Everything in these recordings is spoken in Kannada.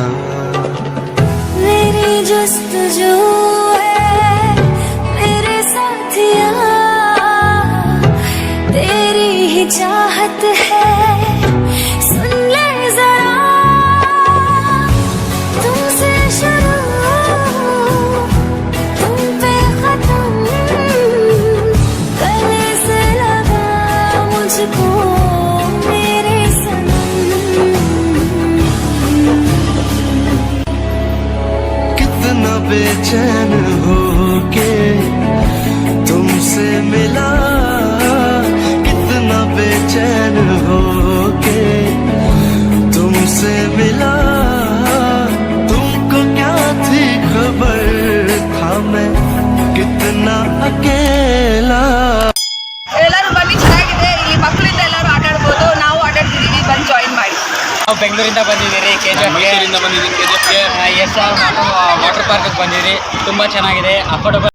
Não. कितना बेचैन हो के तुमसे मिला। कितना बेचैन हो के तुमसे मिला। तुमको क्या थी खबर? था मैं कितना अकेला। ಬೆಂಗಳೂರಿಂದ ಬಂದಿದ್ದೀರಿ ಕೆ ಜಿ ಮೈಸೂರಿಂದ ಬಂದಿದ್ದೀನಿ ಕೆ ಜಿ ಎಫ್ಗೆ ಎಸ್ ಆರ್ ವಾಟರ್ ಪಾರ್ಕ್ ಬಂದಿದ್ದೀರಿ. ತುಂಬ ಚೆನ್ನಾಗಿದೆ. ಅಫೋರ್ಡಬಲ್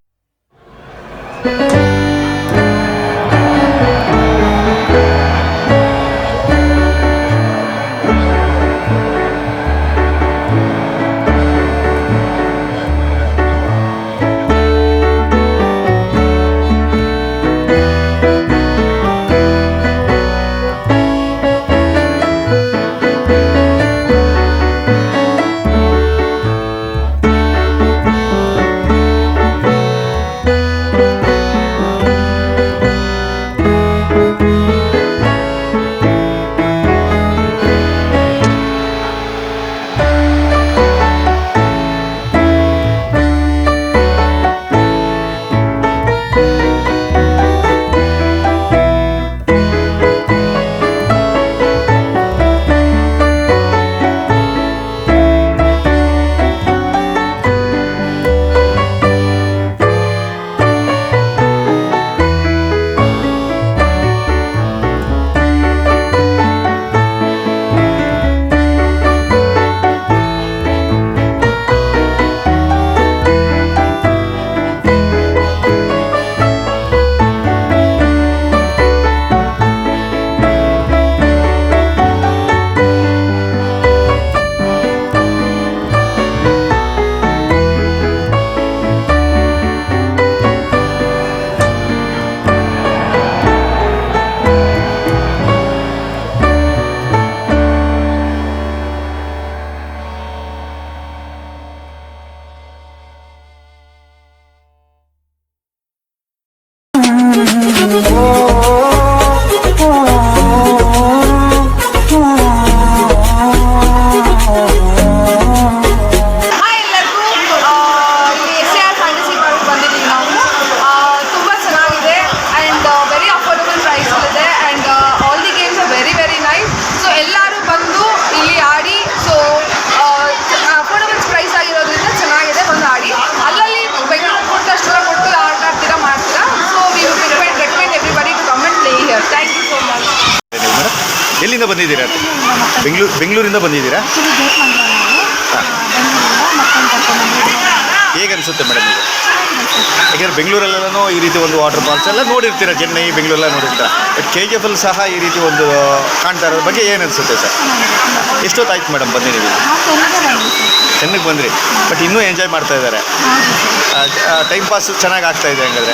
ಎಲ್ಲಿಂದ ಬಂದಿದ್ದೀರಾ? ಬೆಂಗಳೂರು ಬೆಂಗಳೂರಿಂದ ಬಂದಿದ್ದೀರಾ? ಹೇಗೆ ಅನಿಸುತ್ತೆ ಮೇಡಮ್ ಈಗ ಯಾಕೆಂದರೆ ಬೆಂಗಳೂರಲ್ಲೂ ಈ ರೀತಿ ಒಂದು ವಾಟರ್ ಫಾಲ್ಸ್ ಎಲ್ಲ ನೋಡಿರ್ತೀರ ಚೆನ್ನೈ ಬೆಂಗಳೂರೆಲ್ಲ ನೋಡಿರ್ತೀರ? ಬಟ್ ಕೆ ಜಿ ಎಫ್ ಅಲ್ಲಿ ಸಹ ಈ ರೀತಿ ಒಂದು ಕಾಣ್ತಾ ಇರೋದ್ರ ಬಗ್ಗೆ ಏನು ಅನಿಸುತ್ತೆ ಸರ್? ಎಷ್ಟೊತ್ತಾಯ್ತು ಮೇಡಮ್ ಬಂದು ನೀವು? ಚೆನ್ನಾಗಿ ಬಂದ್ರಿ. ಬಟ್ ಇನ್ನೂ ಎಂಜಾಯ್ ಮಾಡ್ತಾ ಇದ್ದಾರೆ. ಟೈಮ್ ಪಾಸ್ ಚೆನ್ನಾಗಿ ಆಗ್ತಾ ಇದೆ ಹಂಗಾದ್ರೆ.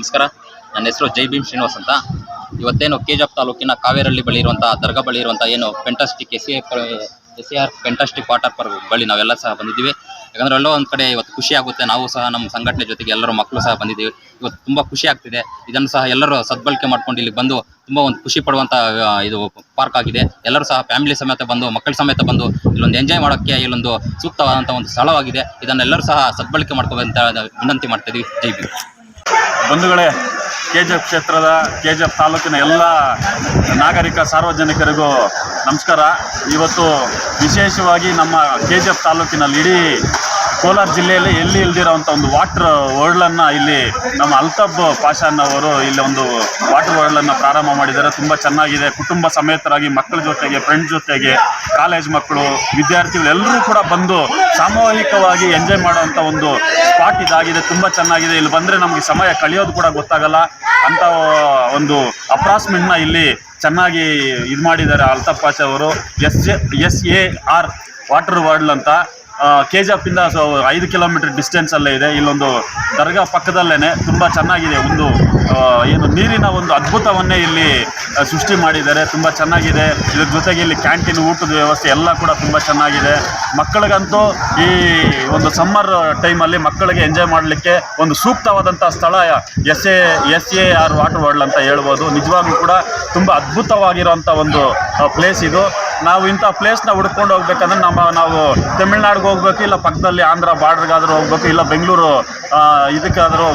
ನಮಸ್ಕಾರ. ನನ್ನ ಹೆಸರು ಜೈ ಭೀಮ್ ಶ್ರೀನಿವಾಸ್ ಅಂತ. ಇವತ್ತೇನು ಕೆ ಜಿ ತಾಲೂಕಿನ ಕಾವೇರಳ್ಳಿ ಬಳಿ ಇರುವಂಥ ದರ್ಗಾ ಬಳಿ ಇರುವಂಥ ಏನು fantastic S C S A R fantastic water park ಬಳಿ ನಾವೆಲ್ಲ ಸಹ ಬಂದಿದ್ದೀವಿ. ಯಾಕಂದ್ರೆ ಎಲ್ಲೋ ಒಂದು ಕಡೆ ಇವತ್ತು ಖುಷಿ ಆಗುತ್ತೆ. ನಾವು ಸಹ ನಮ್ಮ ಸಂಘಟನೆ ಜೊತೆಗೆ ಎಲ್ಲರೂ ಮಕ್ಕಳು ಸಹ ಬಂದಿದ್ದೀವಿ. ಇವತ್ತು ತುಂಬ ಖುಷಿ ಆಗ್ತಿದೆ. ಇದನ್ನು ಸಹ ಎಲ್ಲರೂ ಸದ್ಬಳಕೆ ಮಾಡ್ಕೊಂಡು ಇಲ್ಲಿ ಬಂದು ತುಂಬ ಒಂದು ಖುಷಿ ಪಡುವಂಥ ಇದು ಪಾರ್ಕ್ ಆಗಿದೆ. ಎಲ್ಲರೂ ಸಹ ಫ್ಯಾಮಿಲಿ ಸಮೇತ ಬಂದು, ಮಕ್ಕಳ ಸಮೇತ ಬಂದು ಇಲ್ಲೊಂದು ಎಂಜಾಯ್ ಮಾಡೋಕ್ಕೆ ಇಲ್ಲೊಂದು ಸೂಕ್ತವಾದಂಥ ಒಂದು ಸ್ಥಳವಾಗಿದೆ. ಇದನ್ನೆಲ್ಲರೂ ಸಹ ಸದ್ಬಳಕೆ ಮಾಡ್ಕೋಬೇಕಂತ ವಿನಂತಿ ಮಾಡ್ತಿದ್ದೀವಿ ಜೈ ಭೀಮ್. ಬಂಧುಗಳೇ ಕೆ ಕ್ಷೇತ್ರದ ಕೆ ಜಿ ಎಫ್ ತಾಲೂಕಿನ ಎಲ್ಲ ನಾಗರಿಕ ಸಾರ್ವಜನಿಕರಿಗೂ ನಮಸ್ಕಾರ. ಇವತ್ತು ವಿಶೇಷವಾಗಿ ನಮ್ಮ ಕೆ ಜಿ ಎಫ್ ತಾಲೂಕಿನಲ್ಲಿ ಇಡೀ ಕೋಲಾರ ಜಿಲ್ಲೆಯಲ್ಲಿ ಎಲ್ಲಿ ಇಲ್ದಿರೋಂಥ ಒಂದು ವಾಟರ್ ವರ್ಲ್ಡನ್ನು ಇಲ್ಲಿ ನಮ್ಮ ಅಲ್ತಬ್ ಪಾಷಾನ್ ಅವರು ಇಲ್ಲಿ ಒಂದು ವಾಟರ್ ವರ್ಲ್ಡನ್ನು ಪ್ರಾರಂಭ ಮಾಡಿದ್ದಾರೆ. ತುಂಬ ಚೆನ್ನಾಗಿದೆ. ಕುಟುಂಬ ಸಮೇತರಾಗಿ ಮಕ್ಕಳ ಜೊತೆಗೆ ಫ್ರೆಂಡ್ ಜೊತೆಗೆ ಕಾಲೇಜ್ ಮಕ್ಕಳು, ವಿದ್ಯಾರ್ಥಿಗಳು ಎಲ್ಲರೂ ಕೂಡ ಬಂದು ಸಾಮೂಹಿಕವಾಗಿ ಎಂಜಾಯ್ ಮಾಡುವಂಥ ಒಂದು ಸ್ಪಾಟ್ ಇದಾಗಿದೆ. ತುಂಬ ಚೆನ್ನಾಗಿದೆ. ಇಲ್ಲಿ ಬಂದರೆ ನಮಗೆ ಸಮಯ ಕಳೆಯೋದು ಕೂಡ ಗೊತ್ತಾಗಲ್ಲ. ಅಂತ ಒಂದು ಅಪ್ರಾಸ್ಮೆಂಟ್ನ ಇಲ್ಲಿ ಚೆನ್ನಾಗಿ ಇದು ಮಾಡಿದ್ದಾರೆ ಅಲ್ತಾಫ್ ಪಾಷಾ ಅವರು. S S A R water world ಅಂತ. ಕೆ ಜಿ ಎಫಿಂದ ಸೊ ಐದು ಕಿಲೋಮೀಟರ್ ಡಿಸ್ಟೆನ್ಸಲ್ಲೇ ಇದೆ. ಇಲ್ಲೊಂದು ದರ್ಗಾ ಪಕ್ಕದಲ್ಲೇ ತುಂಬ ಚೆನ್ನಾಗಿದೆ. ಒಂದು ಏನು ನೀರಿನ ಒಂದು ಅದ್ಭುತವನ್ನೇ ಇಲ್ಲಿ ಸೃಷ್ಟಿ ಮಾಡಿದ್ದಾರೆ. ತುಂಬ ಚೆನ್ನಾಗಿದೆ. ಇದ್ರ ಜೊತೆಗೆ ಇಲ್ಲಿ ಕ್ಯಾಂಟೀನ್ ಊಟದ ವ್ಯವಸ್ಥೆ ಎಲ್ಲ ಕೂಡ ತುಂಬ ಚೆನ್ನಾಗಿದೆ. ಮಕ್ಕಳಿಗಂತೂ ಈ ಒಂದು ಸಮ್ಮರ್ ಟೈಮಲ್ಲಿ ಮಕ್ಕಳಿಗೆ ಎಂಜಾಯ್ ಮಾಡಲಿಕ್ಕೆ ಒಂದು ಸೂಕ್ತವಾದಂಥ ಸ್ಥಳ S A S A R water world ಅಂತ ಹೇಳ್ಬೋದು. ನಿಜವಾಗ್ಲೂ ಕೂಡ ತುಂಬ ಅದ್ಭುತವಾಗಿರುವಂಥ ಒಂದು ಪ್ಲೇಸ್ ಇದು. ನಾವು ಇಂಥ ಪ್ಲೇಸ್ನ ಹುಡ್ಕೊಂಡು ಹೋಗ್ಬೇಕಂದ್ರೆ ನಮ್ಮ ನಾವು ತಮಿಳ್ನಾಡಿಗೆ ಹೋಗ್ಬೇಕು, ಇಲ್ಲ ಪಕ್ಕದಲ್ಲಿ ಆಂಧ್ರ ಬಾರ್ಡ್ರಿಗಾದರೂ ಹೋಗ್ಬೇಕು, ಇಲ್ಲ ಬೆಂಗಳೂರು ಇದಕ್ಕಾದರೂ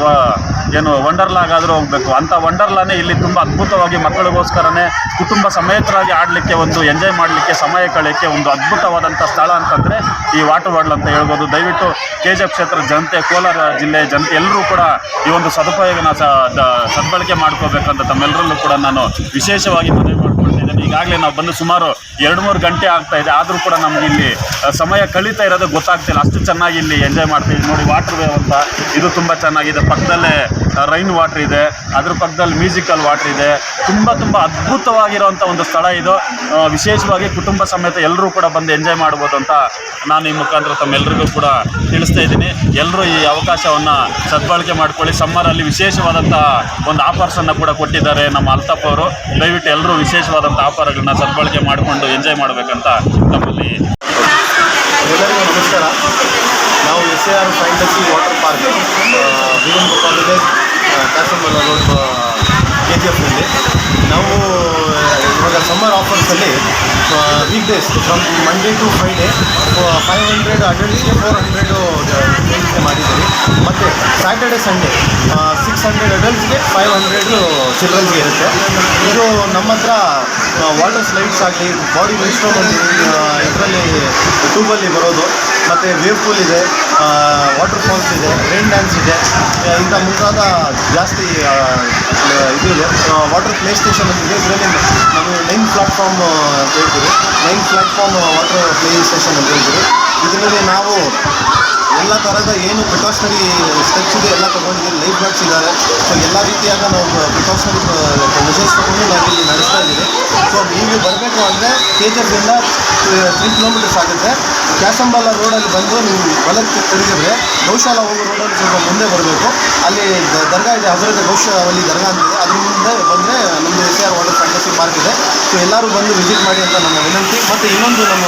ಏನು ವಂಡರ್ಲಾಗಾದರೂ ಹೋಗ್ಬೇಕು. ಅಂಥ ವಂಡರ್ಲಾನೇ ಇಲ್ಲಿ ತುಂಬ ಅದ್ಭುತವಾಗಿ ಮಕ್ಕಳಿಗೋಸ್ಕರನೇ ಕುಟುಂಬ ಸಮೇತರಾಗಿ ಆಡಲಿಕ್ಕೆ ಒಂದು ಎಂಜಾಯ್ ಮಾಡಲಿಕ್ಕೆ, ಸಮಯ ಕಳೆಯೋಕ್ಕೆ ಒಂದು ಅದ್ಭುತವಾದಂಥ ಸ್ಥಳ ಅಂತಂದರೆ ಈ ವಾಟರ್ ಅಂತ ಹೇಳ್ಬೋದು. ದಯವಿಟ್ಟು ಕೆ ಜಿ ಎಫ್ ಕ್ಷೇತ್ರದ ಜನತೆ, ಕೋಲಾರ ಜಿಲ್ಲೆ ಜನತೆ ಎಲ್ಲರೂ ಕೂಡ ಈ ಒಂದು ಸದುಪಯೋಗನ ಸದ್ಬಳಕೆ ಮಾಡ್ಕೋಬೇಕಂತ ತಮ್ಮೆಲ್ಲರಲ್ಲೂ ಕೂಡ ನಾನು ವಿಶೇಷವಾಗಿ ಮನವಿ ಮಾಡ್ಕೊಳ್ತಿದ್ದೇನೆ ಈಗಾಗಲೇ ನಾವು ಬಂದು ಸುಮಾರು ಎರಡು ಮೂರು ಗಂಟೆ ಆಗ್ತಾ ಇದೆ. ಆದರೂ ಕೂಡ ನಮ್ಗೆ ಇಲ್ಲಿ ಸಮಯ ಕಳೀತಾ ಇರೋದು ಗೊತ್ತಾಗ್ತಿಲ್ಲ. ಅಷ್ಟು ಚೆನ್ನಾಗಿ ಇಲ್ಲಿ ಎಂಜಾಯ್ ಮಾಡ್ತೀವಿ. ನೋಡಿ ವಾಟರ್ ವೇವ್ ಅಂತ. ಇದು ತುಂಬ ಚೆನ್ನಾಗಿದೆ. ಪಕ್ಕದಲ್ಲೇ ರೈನ್ ವಾಟರ್ ಇದೆ. ಅದ್ರ ಪಕ್ಕದಲ್ಲಿ ಮ್ಯೂಸಿಕಲ್ ವಾಟರ್ ಇದೆ. ತುಂಬ ತುಂಬ ಅದ್ಭುತವಾಗಿರುವಂಥ ಒಂದು ಸ್ಥಳ ಇದು. ವಿಶೇಷವಾಗಿ ಕುಟುಂಬ ಸಮೇತ ಎಲ್ಲರೂ ಕೂಡ ಬಂದು ಎಂಜಾಯ್ ಮಾಡ್ಬೋದು ಅಂತ ನಾನು ಈ ಮುಖಾಂತರ ತಮ್ಮೆಲ್ಲರಿಗೂ ಕೂಡ ತಿಳಿಸ್ತಾ ಇದ್ದೀನಿ. ಎಲ್ಲರೂ ಈ ಅವಕಾಶವನ್ನು ಸದ್ಬಳಕೆ ಮಾಡ್ಕೊಳ್ಳಿ. ಸಮ್ಮರಲ್ಲಿ ವಿಶೇಷವಾದಂಥ ಒಂದು ಆಫರ್ಸನ್ನು ಕೂಡ ಕೊಟ್ಟಿದ್ದಾರೆ ನಮ್ಮ ಅಲ್ತಪ್ಪ ಅವರು. ದಯವಿಟ್ಟು ಎಲ್ಲರೂ ವಿಶೇಷವಾದಂಥ ಆಫರ್ಗಳನ್ನ ಸದ್ಬಳಕೆ ಮಾಡಿಕೊಂಡು ಎಂಜಾಯ್ ಮಾಡಬೇಕಂತ ನಮ್ಮಲ್ಲಿ. ಎಲ್ಲರಿಗೂ ನಮಸ್ಕಾರ. ನಾವು S A R fantasy water park N college road K G ಎಫ್ನಲ್ಲಿ ನಾವು ಇವಾಗ summer ಆಫರ್ಸಲ್ಲಿ weekdays from Monday to Friday five hundred ಅಡಲ್ಟ್ಸ್ಗೆ four hundred ಗೆ ಮಾಡಿದ್ದೀವಿ ಮತ್ತು ಸ್ಯಾಟರ್ಡೆ ಸಂಡೇ ಸಿಕ್ಸ್ ಹಂಡ್ರೆಡ್ ಅಡಲ್ಟ್ಸ್ಗೆ ಫೈವ್ ಹಂಡ್ರೆಡು ಚಿಲ್ಡ್ರನ್ಸ್ಗೆ ಇರುತ್ತೆ. ಇದು ನಮ್ಮ ಹತ್ರ ವಾಟರ್ ಸ್ಲೈಡ್ಸ್ ಆಗಲಿ ಬಾಡಿ ಮಿಸ್ಟ್ರೋಮ್ ಇದರಲ್ಲಿ ಟ್ಯೂಬಲ್ಲಿ ಬರೋದು. ಮತ್ತು ವೇವ್ ಪೂಲ್ ಇದೆ ವಾಟರ್ ಫಾಲ್ಸ್ ಇದೆ ರೈನ್ ಡ್ಯಾನ್ಸ್ ಇದೆ. ಇಂಥ ಮುಂತಾದ ಜಾಸ್ತಿ ಇದು ಇದೆ. ವಾಟರ್ ಪ್ಲೇ ಸ್ಟೇಷನ್ ಇದೆ. ಇದರಲ್ಲಿ ನಮಗೆ ನೈನ್ ಪ್ಲಾಟ್ಫಾರ್ಮ್ ಹೇಳ್ತೀವಿ nine platform water playing station ಅಂತ ಹೇಳ್ತೀವಿ ಇದರಲ್ಲಿ ನಾವು ಎಲ್ಲ ಥರದ ಏನು ಪ್ರಿಕಾಷನರಿ ಸ್ಟೆಪ್ಸ್ ಇದೆ ಎಲ್ಲ ತೊಗೊಂಡಿದ್ದೀವಿ ಲೈಫ್ ಗಾರ್ಡ್ಸ್ ಇದ್ದಾರೆ. ಸೊ ಎಲ್ಲ ರೀತಿಯಾದ ನಾವು ಪ್ರಿಕಾಷನರಿ ಮೆಷರ್ಸ್ ತೊಗೊಂಡು ನಾವು ಇಲ್ಲಿ ನಡೆಸ್ತಾ ಇದ್ದೀವಿ. ಸೊ ನೀವು ಬರಬೇಕು ಅಂದರೆ ಕೆ ಜಿ ಎಫ್ನಿಂದ ತ್ರೀ ಕಿಲೋಮೀಟರ್ಸ್ ಆಗುತ್ತೆ. ಕ್ಯಾಸಂಬಾಲ ರೋಡಲ್ಲಿ ಬಂದು ನೀವು ಬಲಕ್ಕೆ ತಿರುಗಿದ್ರೆ ಗೌಶಾಲ ಹೋಗೋ ರೋಡಲ್ಲಿ ಸ್ವಲ್ಪ ಮುಂದೆ ಬರಬೇಕು. ಅಲ್ಲಿ ದರ್ಗಾ ಇದೆ, ಹಜರತ್ ಗೌಶಾವಲ್ಲಿ ದರ್ಗಾ ಅಂತಿದೆ ಅದ್ರ ಮುಂದೆ ಬಂದರೆ ನಮ್ಮದು S R water fantasy park ಇದೆ. ಸೊ ಎಲ್ಲರೂ ಬಂದು ವಿಸಿಟ್ ಮಾಡಿ ಅಂತ ನಮ್ಮ ವಿನಂತಿ. ಮತ್ತು ಇನ್ನೊಂದು ನಮ್ಮ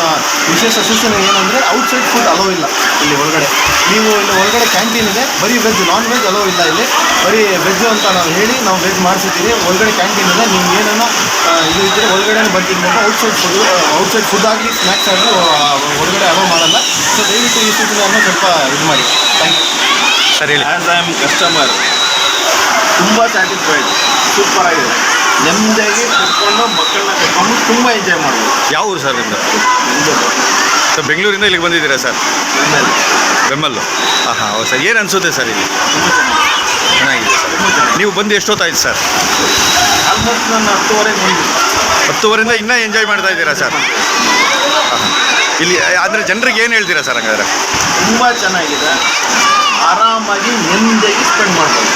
ವಿಶೇಷ ಸೂಚನೆ ಏನಂದರೆ ಔಟ್ಸೈಡ್ ಫುಡ್ ಅಲೋ ಇಲ್ಲ. ಇಲ್ಲಿ ಒಳಗಡೆ. ನೀವು ಇಲ್ಲಿ ಒಳಗಡೆ ಕ್ಯಾಂಟೀನ್ ಇದೆ. ಬರೀ ವೆಜ್ ನಾನ್ ವೆಜ್ ಅಲೋ ಇಲ್ಲ ಇಲ್ಲಿ. ಬರೀ ವೆಜ್ ಅಂತ ನಾವು ಹೇಳಿ ನಾವು ವೆಜ್ ಮಾಡಿಸಿದ್ದೀವಿ. ಒಳಗಡೆ ಕ್ಯಾಂಟೀನ್ ಇದೆ. ನೀವು ಏನನ್ನ ಆ, ಇದು ಇದ್ದರೆ ಒಳಗಡೆ ತಿನ್ಬೇಕು ಔಟ್ಸೈಡ್ ಫುಡ್ ಔಟ್ಸೈಡ್ ಫುಡ್ ಆಗಲಿ ಸ್ನ್ಯಾಕ್ಸ್ ಆಗಲಿ ಒಳಗಡೆ ಅಲೋ ಮಾಡಲ್ಲ. ಸೊ ದಯವಿಟ್ಟು ಈ ಸೂಚನೆಯನ್ನು ಸ್ವಲ್ಪ ಇದು ಮಾಡಿ. ಥ್ಯಾಂಕ್ ಯು ಸರಿ ಹೇಳಿ. ಆ್ಯಸ್ ಐ ಆಮ್ ಕಸ್ಟಮರ್ ತುಂಬ ಸ್ಯಾಟಿಸ್ಫೈಡ್ ಸೂಪರ್ ಆಗಿದೆ. ನೆಮ್ಮದಿಯಾಗಿ ಕುತ್ಕೊಂಡು ಮಕ್ಕಳನ್ನ ಕರ್ಕೊಂಡು ತುಂಬ ಎಂಜಾಯ್ ಮಾಡ್ಬೋದು. ಯಾವ ಊರು ಸರ್ ನಿಮ್ಮದು ಸೊ ಬೆಂಗಳೂರಿಂದ ಇಲ್ಲಿಗೆ ಬಂದಿದ್ದೀರಾ ಸರ್? ಬೆಮ್ಮಲ್ಲು. ಹಾಂ ಹಾಂ ಹೌದು ಸರ್ ಏನು ಅನಿಸುತ್ತೆ ಸರ್ ಇಲ್ಲಿ? ಚೆನ್ನಾಗಿದೆ ಸರ್. ನೀವು ಬಂದು ಎಷ್ಟೊತ್ತಾಯ್ತು ಸರ್? ಆಲ್ಮೋಸ್ಟ್ ನಾನು ಹತ್ತುವರೆಗೆ ಬಂದಿದ್ದೆ ಹತ್ತುವರೆಯಿಂದ ಇನ್ನೂ ಎಂಜಾಯ್ ಮಾಡ್ತಾ ಇದ್ದೀರಾ ಸರ್? ಹಾಂ ಇಲ್ಲಿ ಅಂದರೆ ಜನರಿಗೆ ಏನು ಹೇಳ್ತೀರಾ ಸರ್ ಹಂಗಾದ್ರೆ? ತುಂಬ ಚೆನ್ನಾಗಿದೆ. ಆರಾಮಾಗಿ ನೆಮ್ಮದಿಯಾಗಿ ಸ್ಪೆಂಡ್ ಮಾಡ್ಬೋದು.